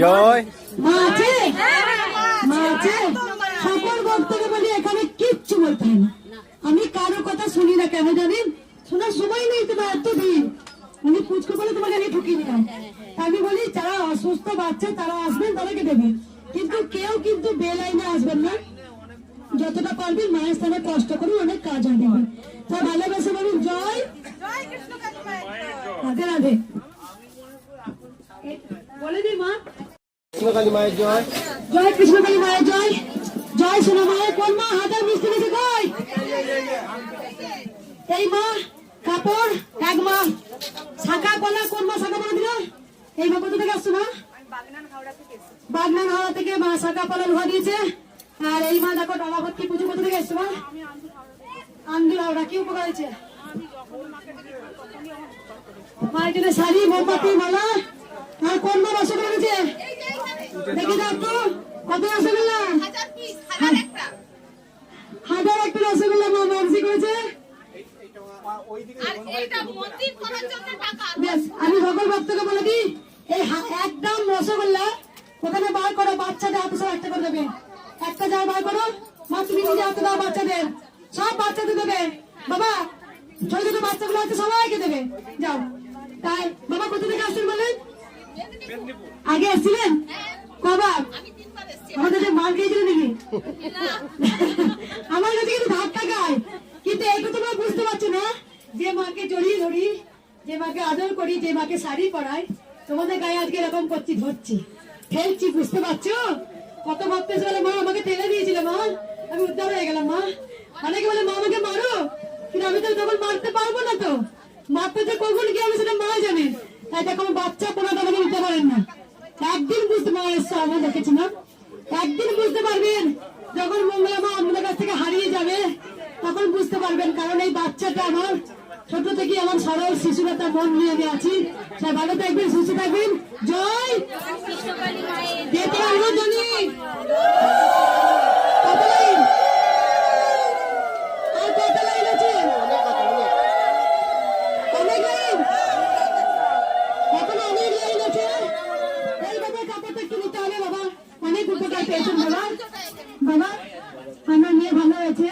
জয়। মা আছে মা আছে সকল ভক্তকে বলি এখানে কিচ্ছু বলতে না। আমি কারও কথা শুনি না কেন জানেন? শোনার সময় নেই তোমার এতদিন। উনি পুচকো বলে তোমাকে আমি ঠুকিয়ে দিলাম আমি বলি যারা অসুস্থ বাচ্চা তারা আসবেন তাদেরকে দেবেন কিন্তু কেউ কিন্তু বেলাইনে আসবেন না। যতটা পারবেন মায়ের স্থানে কষ্ট করুন অনেক কাজ যাবে তা ভালোবাসে বলুন জয়। রাধে রাধে। বলে দি মা? কৃষ্ণকালী মায়ের জয়। জয় কৃষ্ণকালী মায়ের জয়। জয় সোনা মায়ের কোন মা? হাজার মিষ্টি মিশে কই? এই মা, কাপড়, এক মা। শাখা, কলা, কোন মা শাখা বলে দিল? এই মা কোথা থেকে আসছো মা? বাগনান হাওড়া থেকে মা শাখা কলা লোহা দিয়েছে। আর এই মা দেখো ডালা ভর্তি পুজো কোথা থেকে এসছো মা? আন্দুল হাওড়া কি উপকার হয়েছে? মায়ের জন্য শাড়ি, মোমবাতি, মালা। আর কোন মা রসগোল্লা দিয়েছে দেখি তো, কত রসগোল্লা? হাজার একটা রসগোল্লা মা মানসি করেছে। আমি সকল ভক্তকে বলে দিই, এই একদম রসগোল্লা ওখানে বার করো, বাচ্চাদের হাতে সব একটা করে দেবে। একটা যা বার করো, মা, তুমি নিজে হাতে দাও বাচ্চাদের। সব বাচ্চাদের দেবে। বাবা, ছোট ছোট বাচ্চাগুলো আছে, সবাইকে দেবে। যাও। তাই, বাবা, কোথা থেকে আসছেন বলেন? আগে এসেছিলেন কবার? আমি তিনবার এসেছি। আমাদের মার খেয়েছিল নাকি? আমার কাছে কিন্তু ধাক্কা খায় কিন্তু এটা তোমরা বুঝতে পারছ না? যে মাকে জড়িয়ে ধরি যে মাকে আদর করি যে মাকে শাড়ি পরাই তোমাদের গায়ে আজকে এরকম করছি ধরছি। ঠেলছি বুঝতে পারছ? কত ভাবতে বলে মা আমাকে ঠেলে দিয়েছিল মা। আমি উদ্ধার হয়ে গেলাম মা। অনেকে বলে মা আমাকে মারো। কিন্তু আমি তো তখন মারতে পারব না তো। মারতে যে কখন কি হবে সেটা মা জানে তাই দেখো আমার বাচ্চা কোনো আমাকে নিতে পারেন না একদিন বুঝতে মা এসছে আমি দেখেছি না একদিন বুঝতে পারবেন। যখন মঙ্গলা মা আপনাদের কাছ থেকে হারিয়ে যাবে তখন বুঝতে পারবেন কারণ এই বাচ্চাটা আমার ছোট থেকে আমার সরল শিশুরা তার মন নিয়ে আমি আছি। সবাই ভালো থাকবেন সুস্থ থাকবেন। জয়! যেতে অনেক উপকার পেয়েছেন বাবা? বাবা আমার মেয়ে ভালো হয়েছে।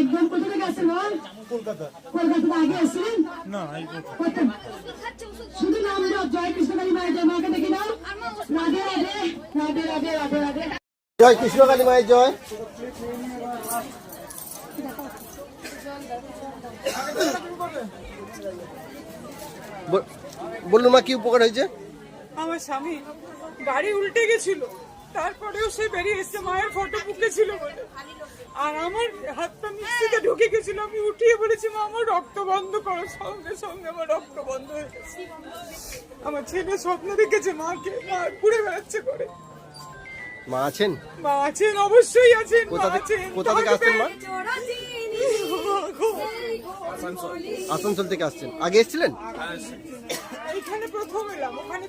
একদম কোথা থেকে আসছেন বাবা? কলকাতা কলকাতা আগে শুধু নাম জয় কৃষ্ণকালী মায়ের জয় মাকে দেখে নাও। রাধে রাধে রাধে রাধে রাধে রাধে। জয় কৃষ্ণকালী মায়ের জয়। বলুন মা কি উপকার হয়েছে? আমার স্বামী গাড়ি উল্টে গেছিল। তারপরেও সে বেরিয়ে এসছে মায়ের ফটো বুকে ছিল বলে। আর আমার হাতটা মিক্সিতে ঢুকে গেছিল আমি উঠিয়ে বলেছি মা আমার রক্ত বন্ধ করো। সঙ্গে সঙ্গে আমার রক্ত বন্ধ হয়ে গেছে। আমার ছেলে স্বপ্ন দেখেছে মাকে মা ঘুরে বেড়াচ্ছে করে মা আছেন? মা আছেন অবশ্যই আছেন মা আছেন। কোথা থেকে আসছেন মা? আসানসোল। থেকে আসছেন। আগে এসেছিলেন? এইখানে প্রথম এলাম ওখানে